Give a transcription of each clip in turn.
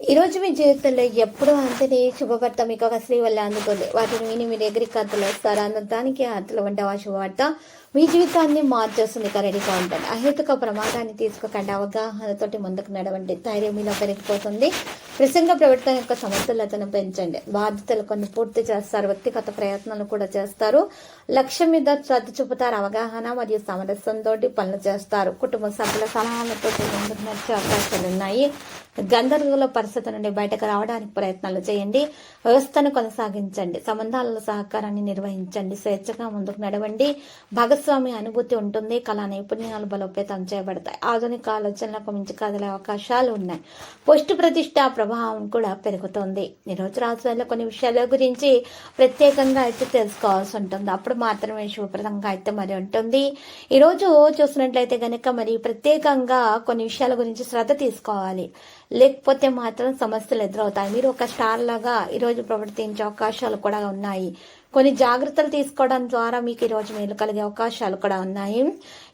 ఈ రోజు మీ జీవితంలో ఎప్పుడూ అంతని శుభవార్త మీకు ఒక స్త్రీ వల్ల అందుతుంది వాటిని విని మీ దగ్గరికి అర్థలు వస్తారు అందటానికి అర్థలు వంట ఆ శుభవార్త మీ జీవితాన్ని మార్చేస్తుంది. రెడీగా ఉంటుంది అహేతుక ప్రమాదాన్ని తీసుకోకండి. అవగాహనతోటి ముందుకు నడవండి. ధైర్యం మీలో పెరిగిపోతుంది. ప్రసంగ ప్రవర్తన యొక్క సమర్థులతను పెంచండి. బాధ్యతలు కొన్ని పూర్తి చేస్తారు. వ్యక్తిగత ప్రయత్నాలు కూడా చేస్తారు. లక్ష్యం మీద శ్రద్ధ చూపుతారు. అవగాహన మరియు సమరసంతో పనులు చేస్తారు. కుటుంబ సభ్యుల సలహాలతో ముందుకు నడిచే అవకాశాలు ఉన్నాయి. గందరగోళ పరిస్థితి నుండి బయటకు రావడానికి ప్రయత్నాలు చేయండి. వ్యవస్థను కొనసాగించండి. సంబంధాల సహకారాన్ని నిర్వహించండి. స్వేచ్ఛగా ముందుకు నడవండి. భాగస్వామి అనుభూతి ఉంటుంది. కళా నైపుణ్యాలు బలోపేతం చేయబడతాయి. ఆధునిక ఆలోచనలకు మించి కదలే అవకాశాలు ఉన్నాయి. పోస్ట్ ప్రతిష్ట ప్రభావం కూడా పెరుగుతుంది. ఈ రోజు కొన్ని విషయాల గురించి ప్రత్యేకంగా అయితే తెలుసుకోవాల్సి ఉంటుంది. అప్పుడు మాత్రమే శుభప్రదంగా అయితే మరి ఉంటుంది. ఈరోజు చూసినట్లయితే గనక మరి ప్రత్యేకంగా కొన్ని విషయాల గురించి శ్రద్ధ తీసుకోవాలి. లేకపోతే మాత్రం సమస్యలు ఎదురవుతాయి. మీరు ఒక స్టార్ లాగా ఈరోజు ప్రవర్తించే అవకాశాలు కూడా ఉన్నాయి. కొన్ని జాగ్రత్తలు తీసుకోవడం ద్వారా మీకు ఈరోజు మేలు కలిగే అవకాశాలు కూడా ఉన్నాయి.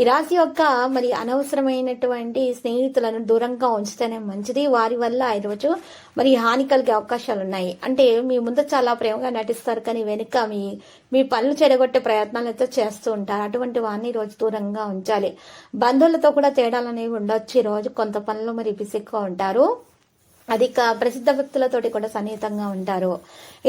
ఈ రాశి యొక్క మరి అనవసరమైనటువంటి స్నేహితులను దూరంగా ఉంచితేనే మంచిది. వారి వల్ల ఈరోజు మరి హాని కలిగే అవకాశాలు ఉన్నాయి. అంటే మీ ముందు చాలా ప్రేమగా నటిస్తారు కానీ వెనుక మీ మీ పనులు చెడగొట్టే ప్రయత్నాలు అయితే చేస్తూ ఉంటారు. అటువంటి వారిని ఈరోజు దూరంగా ఉంచాలి. బంధువులతో కూడా తేడాలు అనేవి ఉండొచ్చు. ఈరోజు రోజు కొంత పనులు మరి బిసిక్గా ఉంటారు. అధిక ప్రసిద్ధ వ్యక్తులతోటి కూడా సన్నిహితంగా ఉంటారు.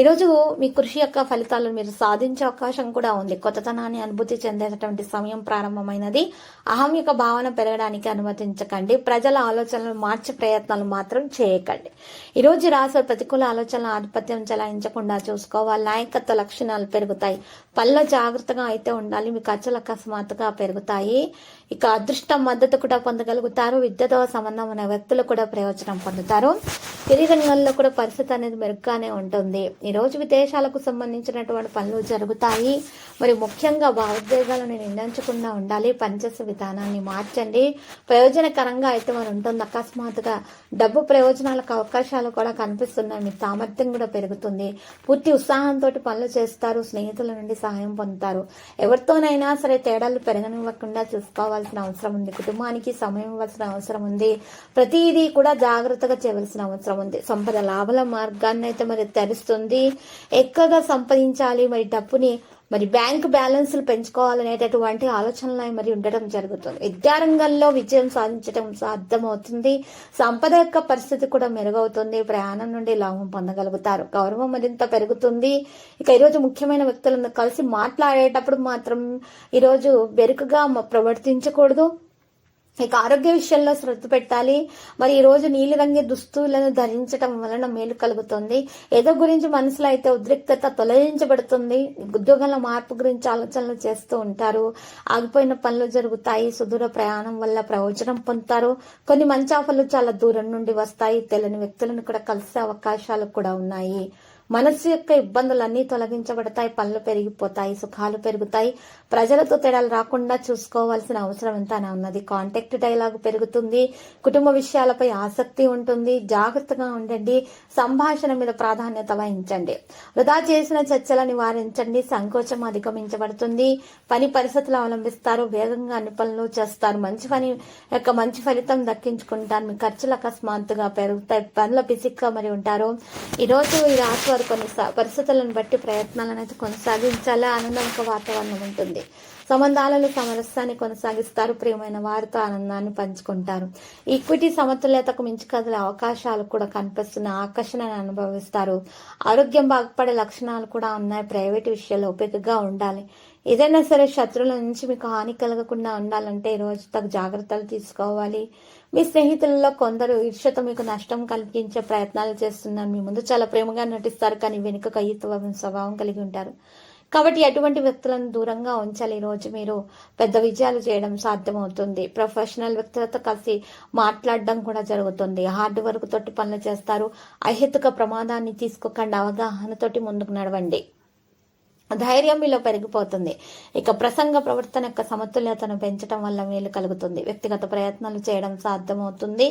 ఈరోజు మీ కృషి యొక్క ఫలితాలను మీరు సాధించే అవకాశం కూడా ఉంది. కొత్తతనాన్ని అనుభూతి చెందేటటువంటి సమయం ప్రారంభమైనది. అహం యొక్క భావన పెరగడానికి అనుమతించకండి. ప్రజల ఆలోచనలు మార్చే ప్రయత్నాలు మాత్రం చేయకండి. ఈరోజు రాసే ప్రతికూల ఆలోచనల ఆధిపత్యం చెలాయించకుండా చూసుకోవాలి. నాయకత్వ లక్షణాలు పెరుగుతాయి. పళ్ళ జాగ్రత్తగా అయితే ఉండాలి. మీ ఖర్చులు అకస్మాత్తుగా పెరుగుతాయి. ఇక అదృష్టం మద్దతు కూడా పొందగలుగుతారు. విద్యతో సంబంధం ఉన్న వ్యక్తులు కూడా ప్రయోజనం పొందుతారు. గిరిజనులలో కూడా పరిస్థితి అనేది మెరుగ్గానే ఉంటుంది. ఈరోజు విదేశాలకు సంబంధించినటువంటి పనులు జరుగుతాయి. మరి ముఖ్యంగా భావోద్వేగాలను నిర్ణయించకుండా ఉండాలి. పనిచేసే విధానాన్ని మార్చండి. ప్రయోజనకరంగా అయితే మరి ఉంటుంది. అకస్మాత్తుగా డబ్బు ప్రయోజనాలకు అవకాశాలు కూడా కనిపిస్తున్నాయి. మీ సామర్థ్యం కూడా పెరుగుతుంది. పూర్తి ఉత్సాహంతో పనులు చేస్తారు. స్నేహితుల నుండి సహాయం పొందుతారు. ఎవరితోనైనా సరే తేడాలు పెరగనివ్వకుండా చూసుకోవాల్సిన అవసరం ఉంది. కుటుంబానికి సమయం ఇవ్వాల్సిన అవసరం ఉంది. ప్రతిదీ కూడా జాగ్రత్తగా చేయవలసిన అవసరం ఉంది. సంపద లాభాల మార్గాన్ని అయితే మరి తెరుస్తుంది. ఎక్కువగా సంపాదించాలి మరి డబ్బుని మరి బ్యాంక్ బ్యాలెన్స్లు పెంచుకోవాలనేటటువంటి ఆలోచనలు మరి ఉండటం జరుగుతుంది. విద్యారంగంలో విజయం సాధించడం సాధ్యమవుతుంది. సంపద యొక్క పరిస్థితి కూడా మెరుగవుతుంది. ప్రయాణం నుండి లాభం పొందగలుగుతారు. గౌరవం మరింత పెరుగుతుంది. ఇక ఈరోజు ముఖ్యమైన వ్యక్తులను కలిసి మాట్లాడేటప్పుడు మాత్రం ఈరోజు బెరుకుగా ప్రవర్తించకూడదు. ఇక ఆరోగ్య విషయంలో శ్రద్ధ పెట్టాలి. మరి ఈ రోజు నీలిరంగి దుస్తులను ధరించడం వలన మేలు కలుగుతుంది. ఏదో గురించి మనసులో అయితే ఉద్రిక్తత తొలగించబడుతుంది. ఉద్యోగంలో మార్పు గురించి ఆలోచనలు చేస్తూ ఉంటారు. ఆగిపోయిన పనులు జరుగుతాయి. సుదూర ప్రయాణం వల్ల ప్రయోజనం పొందుతారు. కొన్ని మంచి ఆఫర్లు చాలా దూరం నుండి వస్తాయి. తెలియని వ్యక్తులను కూడా కలిసే అవకాశాలు కూడా ఉన్నాయి. మనస్సు యొక్క ఇబ్బందులన్నీ తొలగించబడతాయి పనులు పెరిగిపోతాయి సుఖాలు పెరుగుతాయి. ప్రజలతో తేడాలు రాకుండా చూసుకోవాల్సిన అవసరం ఎంతనా ఉన్నది. కాంటాక్ట్ డైలాగ్ పెరుగుతుంది కుటుంబ విషయాలపై ఆసక్తి ఉంటుంది. జాగ్రత్తగా ఉండండి సంభాషణ మీద ప్రాధాన్యత వహించండి. వృధా చేసిన చర్చలు నివారించండి సంకోచం అధిగమించబడుతుంది. పని పరిస్థితులు అవలంబిస్తారు వేగంగా అన్ని పనులు చేస్తారు. మంచి పని యొక్క మంచి ఫలితం దక్కించుకుంటారు. మీ ఖర్చులు అకస్మాత్తుగా పెరుగుతాయి. పనుల పిసిక్గా మరి ఉంటారు. ఈరోజు ఈ రాశి వారు కొన్ని పరిస్థితులను బట్టి ప్రయత్నాలను అయితే కొనసాగించాలా ఆనందం వాతావరణం ఉంటుంది. సంబంధాలలో సమరస్యాన్ని కొనసాగిస్తారు. ప్రియమైన వారితో ఆనందాన్ని పంచుకుంటారు. ఈక్విటీ సమతుల్యతకు మించి కదిలే అవకాశాలు కూడా కనిపిస్తున్న ఆకర్షణను అనుభవిస్తారు. ఆరోగ్యం బాగుపడే లక్షణాలు కూడా ఉన్నాయి. ప్రైవేట్ విషయాల్లో ఓపికగా ఉండాలి. ఏదైనా సరే శత్రువుల నుంచి మీకు హాని కలగకుండా ఉండాలంటే ఈరోజు తగు జాగ్రత్తలు తీసుకోవాలి. మీ స్నేహితులలో కొందరు ఈర్ష్యత మీకు నష్టం కలిగించే ప్రయత్నాలు చేస్తున్నారు. మీ ముందు చాలా ప్రేమగా నటిస్తారు కానీ వెనుక కయ్యత్వ స్వభావం కలిగి ఉంటారు. కాబట్టి అటువంటి వ్యక్తులను దూరంగా ఉంచాలి? ఈరోజు మీరు పెద్ద విజయాలు చేయడం సాధ్యమవుతుంది. ప్రొఫెషనల్ వ్యక్తులతో కలిసి మాట్లాడడం కూడా జరుగుతుంది. హార్డ్ వర్క్ తోటి పనులు చేస్తారు. అహేతుక ప్రమాదాన్ని తీసుకోకుండా. అవగాహనతోటి ముందుకు నడవండి. ధైర్యం మీలో పెరిగిపోతుంది. ఇక ప్రసంగ ప్రవర్తన యొక్క సమతుల్యతను పెంచడం వల్ల మేలు కలుగుతుంది. వ్యక్తిగత ప్రయత్నాలు చేయడం సాధ్యమవుతుంది.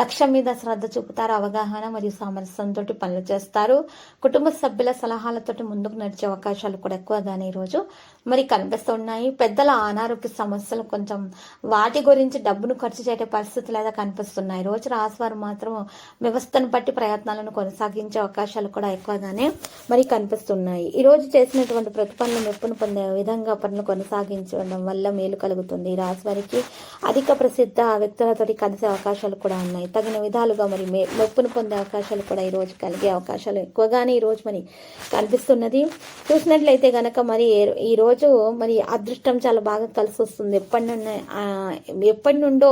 లక్ష్యం మీద శ్రద్ధ చూపుతారు అవగాహన మరియు సామరస్యంతో పనులు చేస్తారు. కుటుంబ సభ్యుల సలహాలతోటి ముందుకు నడిచే అవకాశాలు కూడా ఎక్కువగానే ఈరోజు మరి కనిపిస్తున్నాయి. పెద్దల అనారోగ్య సమస్యలు కొంచెం వాటి గురించి డబ్బును ఖర్చు చేసే పరిస్థితులు అయితే కనిపిస్తున్నాయి. రోజు రాశివారు మాత్రం వ్యవస్థను బట్టి ప్రయత్నాలను కొనసాగించే అవకాశాలు కూడా ఎక్కువగానే మరి కనిపిస్తున్నాయి. ఈరోజు చేసినటువంటి అటువంటి ప్రతిపన్ను మెప్పును పొందే విధంగా పనులు కొనసాగించడం వల్ల మేలు కలుగుతుంది. ఈ రాశి వారికి అధిక ప్రసిద్ధ వ్యక్తులతోటి కలిసే అవకాశాలు కూడా ఉన్నాయి. తగిన విధాలుగా మరి మే మెప్పును పొందే అవకాశాలు కూడా ఈ రోజు కలిగే అవకాశాలు ఎక్కువగానే ఈ రోజు మరి కనిపిస్తున్నది. చూసినట్లయితే గనక మరి ఈరోజు ఈ రోజు మరి అదృష్టం చాలా బాగా కలిసి వస్తుంది. ఎప్పటి నుండి ఎప్పటి నుండో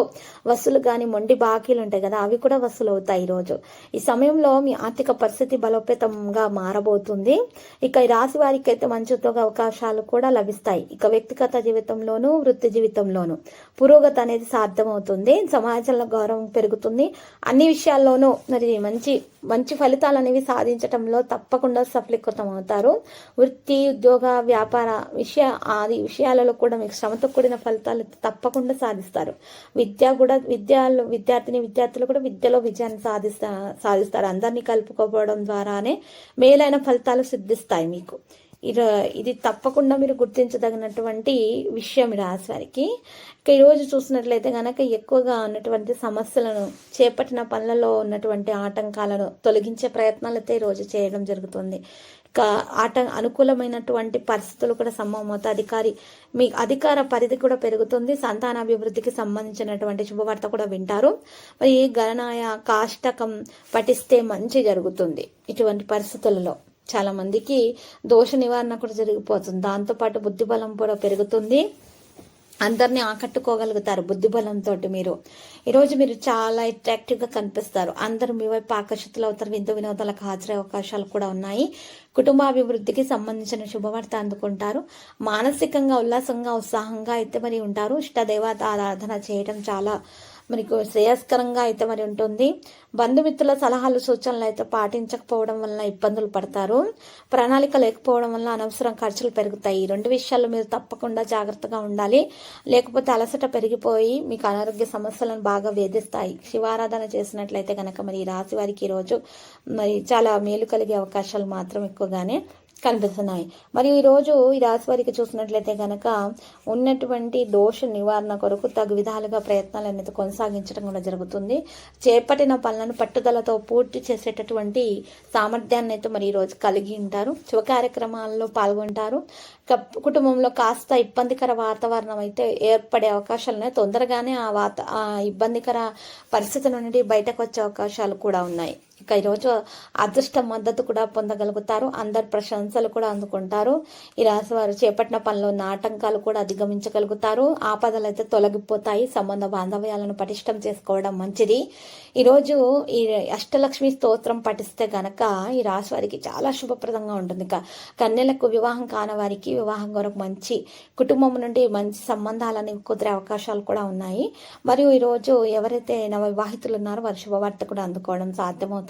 వసూలు కానీ మొండి బాకీలు ఉంటాయి కదా అవి కూడా వసూలు అవుతాయి ఈ రోజు. ఈ సమయంలో మీ ఆర్థిక పరిస్థితి బలోపేతంగా మారబోతుంది. ఇక ఈ రాశి వారికి అయితే మంచి ఉద్యోగ అవకాశాలు కూడా లభిస్తాయి. ఇక వ్యక్తిగత జీవితంలోనూ వృత్తి జీవితంలోనూ పురోగతి అనేది సాధ్యమవుతుంది. సమాజంలో గౌరవం పెరుగుతుంది. అన్ని విషయాల్లోనూ మరి మంచి మంచి ఫలితాలు అనేవి సాధించడంలో తప్పకుండా సఫలీకృతం అవుతారు. వృత్తి ఉద్యోగ వ్యాపార విషయ ఆది విషయాలలో కూడా మీకు శ్రమతో కూడిన ఫలితాలు తప్పకుండా సాధిస్తారు. విద్య కూడా విద్యాలు విద్యార్థిని విద్యార్థులు కూడా విద్యలో విజయాన్ని సాధిస్తా సాధిస్తారు. అందరినీ కలుపుకోవడం ద్వారానే మేలైన ఫలితాలు సిద్ధిస్తాయి మీకు. ఇది ఇది తప్పకుండా మీరు గుర్తించదగినటువంటి విషయం ఈ రాశి వారికి. ఇక ఈరోజు చూసినట్లయితే కనుక ఎక్కువగా ఉన్నటువంటి సమస్యలను చేపట్టిన పనులలో ఉన్నటువంటి ఆటంకాలను తొలగించే ప్రయత్నాలు అయితే ఈరోజు చేయడం జరుగుతుంది. ఇక ఆట అనుకూలమైనటువంటి పరిస్థితులు కూడా సంభవమవుతాయి అధికారి మీ అధికార పరిధి కూడా పెరుగుతుంది. సంతానాభివృద్ధికి సంబంధించినటువంటి శుభవార్త కూడా వింటారు. మరి గణనాయ కాష్టకం పఠిస్తే మంచి జరుగుతుంది. ఇటువంటి పరిస్థితులలో చాలా మందికి దోష నివారణ కూడా జరిగిపోతుంది. దాంతోపాటు బుద్ధిబలం కూడా పెరుగుతుంది. అందరినీ ఆకట్టుకోగలుగుతారు బుద్ధిబలంతో మీరు. ఈరోజు మీరు చాలా అట్రాక్టివ్గా కనిపిస్తారు. అందరూ మీ వైపు ఆకర్షితులు అవుతారు. విందు వినోదాలకు హాజరే అవకాశాలు కూడా ఉన్నాయి. కుటుంబాభివృద్ధికి సంబంధించిన శుభవార్త అందుకుంటారు. మానసికంగా ఉల్లాసంగా ఉత్సాహంగా అయితే మరి ఉంటారు. ఇష్ట దేవత ఆరాధన చేయడం చాలా మనకు శ్రేయస్కరంగా అయితే మరి ఉంటుంది. బంధుమిత్రుల సలహాలు సూచనలు అయితే పాటించకపోవడం వలన ఇబ్బందులు పడతారు. ప్రణాళిక లేకపోవడం వల్ల అనవసరం ఖర్చులు పెరుగుతాయి. ఈ రెండు విషయాల్లో మీరు తప్పకుండా జాగ్రత్తగా ఉండాలి. లేకపోతే అలసట పెరిగిపోయి మీకు అనారోగ్య సమస్యలను బాగా వేధిస్తాయి. శివారాధన చేసినట్లయితే కనుక మరి ఈ రాశి వారికి ఈరోజు మరి చాలా మేలు కలిగే అవకాశాలు మాత్రం ఎక్కువగానే కనిపిస్తున్నాయి. మరియు ఈరోజు ఈ రాశి వారికి చూసినట్లయితే కనుక ఉన్నటువంటి దోష నివారణ కొరకు తగు విధాలుగా ప్రయత్నాలు అనేది కొనసాగించడం కూడా జరుగుతుంది. చేపట్టిన పనులను పట్టుదలతో పూర్తి చేసేటటువంటి సామర్థ్యాన్ని అయితే మరి ఈరోజు కలిగి ఉంటారు. శుభ కార్యక్రమాల్లో పాల్గొంటారు. కుటుంబంలో కాస్త ఇబ్బందికర వాతావరణం అయితే ఏర్పడే అవకాశాలు ఉన్నాయి. తొందరగానే ఆ వాత ఆ ఇబ్బందికర పరిస్థితి నుండి బయటకు వచ్చే అవకాశాలు కూడా ఉన్నాయి. ఇక ఈరోజు అదృష్ట మద్దతు కూడా పొందగలుగుతారు. అందరి ప్రశంసలు కూడా అందుకుంటారు. ఈ రాశి వారు చేపట్టిన పనిలో ఉన్న ఆటంకాలు కూడా అధిగమించగలుగుతారు. ఆపదలు అయితే తొలగిపోతాయి. సంబంధ బాంధవ్యాలను పటిష్టం చేసుకోవడం మంచిది. ఈరోజు ఈ అష్టలక్ష్మి స్తోత్రం పఠిస్తే గనక ఈ రాశి వారికి చాలా శుభప్రదంగా ఉంటుంది. కన్యలకు వివాహం కాని వారికి వివాహం కొరకు మంచి కుటుంబం నుండి మంచి సంబంధాలని కుదిరే అవకాశాలు కూడా ఉన్నాయి. మరియు ఈరోజు ఎవరైతే నవ వివాహితులు ఉన్నారో వారి శుభవార్త కూడా అందుకోవడం సాధ్యమవుతుంది.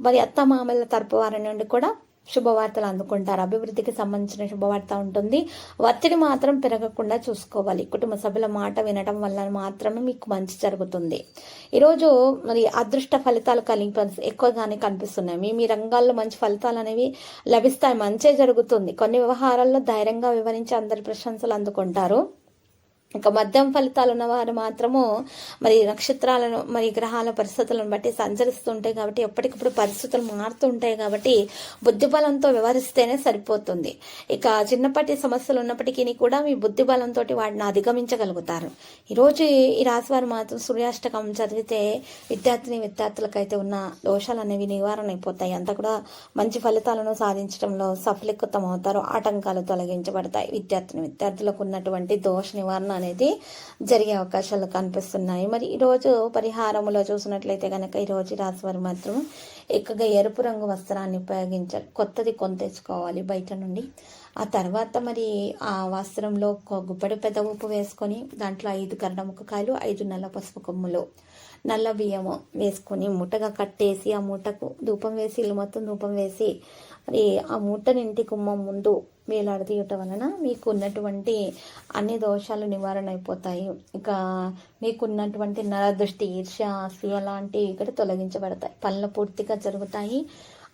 మరి అత్త మామల తరపు వారి నుండి కూడా శుభవార్తలు అందుకుంటారు. అభివృద్ధికి సంబంధించిన శుభవార్త ఉంటుంది. ఒత్తిడి మాత్రం పెరగకుండా చూసుకోవాలి. కుటుంబ సభ్యుల మాట వినడం వల్ల మాత్రమే మీకు మంచి జరుగుతుంది. ఈరోజు మరి అదృష్ట ఫలితాలు కలిగి ఎక్కువగానే కనిపిస్తున్నాయి. మీ మీ రంగాల్లో మంచి ఫలితాలు అనేవి లభిస్తాయి. మంచే జరుగుతుంది. కొన్ని వ్యవహారాల్లో ధైర్యంగా వివరించి అందరి ప్రశంసలు అందుకుంటారు. ఇక మద్యం ఫలితాలు ఉన్నవారు మాత్రము మరి నక్షత్రాలను మరి గ్రహాల పరిస్థితులను బట్టి సంచరిస్తుంటాయి కాబట్టి ఎప్పటికప్పుడు పరిస్థితులు మారుతుంటాయి కాబట్టి బుద్ధి బలంతో వ్యవహరిస్తేనే సరిపోతుంది. ఇక చిన్నపాటి సమస్యలు ఉన్నప్పటికీ కూడా మీ బుద్ధిబలంతో వాటిని అధిగమించగలుగుతారు. ఈరోజు ఈ రాశివారు మాత్రం సూర్యాష్టకం చదివితే విద్యార్థిని విద్యార్థులకైతే ఉన్న దోషాలు అనేవి నివారణ అయిపోతాయి. అంతా కూడా మంచి ఫలితాలను సాధించడంలో సఫలీకృతం అవుతారు ఆటంకాలు తొలగించబడతాయి. విద్యార్థిని విద్యార్థులకు ఉన్నటువంటి దోష నివారణ అనేది జరిగే అవకాశాలు కనిపిస్తున్నాయి. మరి ఈరోజు పరిహారములో చూసినట్లయితే కనుక ఈరోజు రాశివారు మాత్రం ఎక్కువగా ఎరుపు రంగు వస్త్రాన్ని ఉపయోగించాలి కొత్తది కొని తెచ్చుకోవాలి బయట నుండి. ఆ తర్వాత మరి ఆ వస్త్రంలో ఒక గుప్పడి పెద్ద ఉప్పు వేసుకొని దాంట్లో ఐదు కర్ణముఖకాయలు ఐదు నల్ల పసుపు కొమ్ములు నల్ల బియ్యము వేసుకొని మూటగా కట్టేసి ఆ మూటకు ధూపం వేసి ఇల్లు మొత్తం ధూపం వేసి మరి ఆ మూటని ఇంటి కుమ్మం ముందు వేలాడదీయటం వలన మీకు ఉన్నటువంటి అన్ని దోషాలు నివారణ అయిపోతాయి ఇక మీకున్నటువంటి నరదృష్టి ఈర్ష్య అసూయ లాంటివి ఇక్కడ తొలగించబడతాయి. పనులు పూర్తిగా జరుగుతాయి.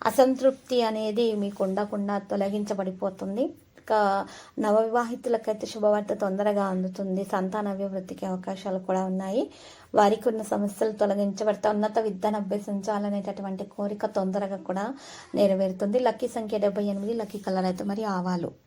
అసంతృప్తి అనేది మీకు ఉండకుండా తొలగించబడిపోతుంది. నవవివాహితులకైతే శుభవార్త తొందరగా అందుతుంది. సంతాన అభివృద్ధికి అవకాశాలు కూడా ఉన్నాయి. వారికి ఉన్న సమస్యలు తొలగించబడతా ఉన్నత విద్యను అభ్యసించాలనేటటువంటి కోరిక తొందరగా కూడా నెరవేరుతుంది. లక్కీ సంఖ్య డెబ్బై ఎనిమిది లక్కీ కలర్ అయితే మరి ఆవాలు.